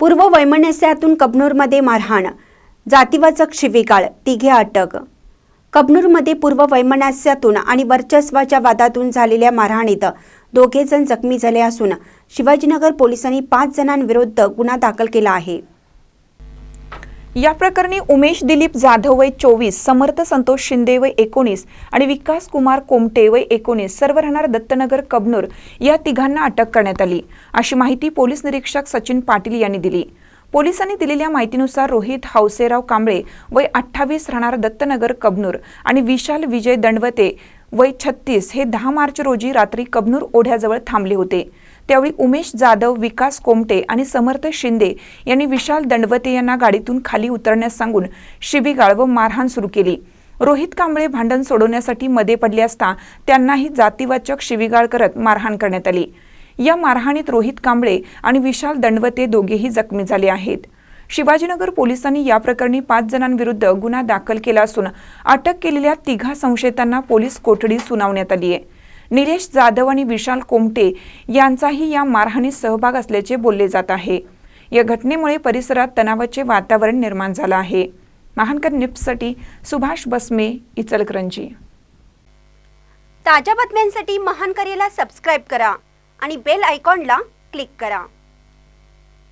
पूर्व वैमनस्यातून कबनूरमध्ये मारहाण. जातीवाचक शिवीगाळ तिघे अटक. कबनूरमध्ये पूर्व वैमनस्यातून आणि वर्चस्वाच्या वादातून झालेल्या मारहाणीत दोघे जण जखमी झाले असून शिवाजीनगर पोलिसांनी पाच जणांविरुद्ध गुन्हा दाखल केला आहे. या प्रकरणी उमेश दिलीप जाधव वय चोवीस समर्थ संतोष शिंदे वय एकोणीस आणि विकास कुमार कोमटे वय एकोणीस सर्व राहणार दत्तनगर कबनूर या तिघांना अटक करण्यात आली. अशी माहिती पोलीस निरीक्षक सचिन पाटील यांनी दिली. पोलिसांनी दिलेल्या माहितीनुसार रोहित हावसेराव कांबळे वय अठ्ठावीस राहणार दत्तनगर कबनूर आणि विशाल विजय दंडवते वय छत्तीस हे दहा मार्च रोजी रात्री कबनूर ओढ्याजवळ थांबले होते. त्यावेळी उमेश जाधव विकास कोमटे आणि समर्थ शिंदे यांनी विशाल दंडवते यांना गाडीतून खाली उतरण्यास सांगून शिवीगाळ व मारहाण सुरू केली. रोहित कांबळे भांडण सोडवण्यासाठी मध्ये पडले असता त्यांनाही जातीवाचक शिवीगाळ करत मारहाण करण्यात आली. या मारहाणीत रोहित कांबळे आणि विशाल दंडवते दोघेही जखमी झाले आहेत. शिवाजीनगर पोलिसांनी या प्रकरणी पाच जणांविरुद्ध गुन्हा दाखल केला असून अटक केलेल्या तिघा संशयितांना पोलीस कोठडी सुनावण्यात आली आहे. निलेश जाधव आणि विशाल कोमटे यांचाही या मारहाणीत सहभाग असल्याचे बोलले जात आहे. या घटनेमुळे परिसरात तणावाचे वातावरण निर्माण झालं आहे. महानकर निप्ससाठी सुभाष बसमे इचलकरंजी. ताज्या बातम्यांसाठी महानकरेला सबस्क्राईब करा आणि बेल आयकॉनला क्लिक करा.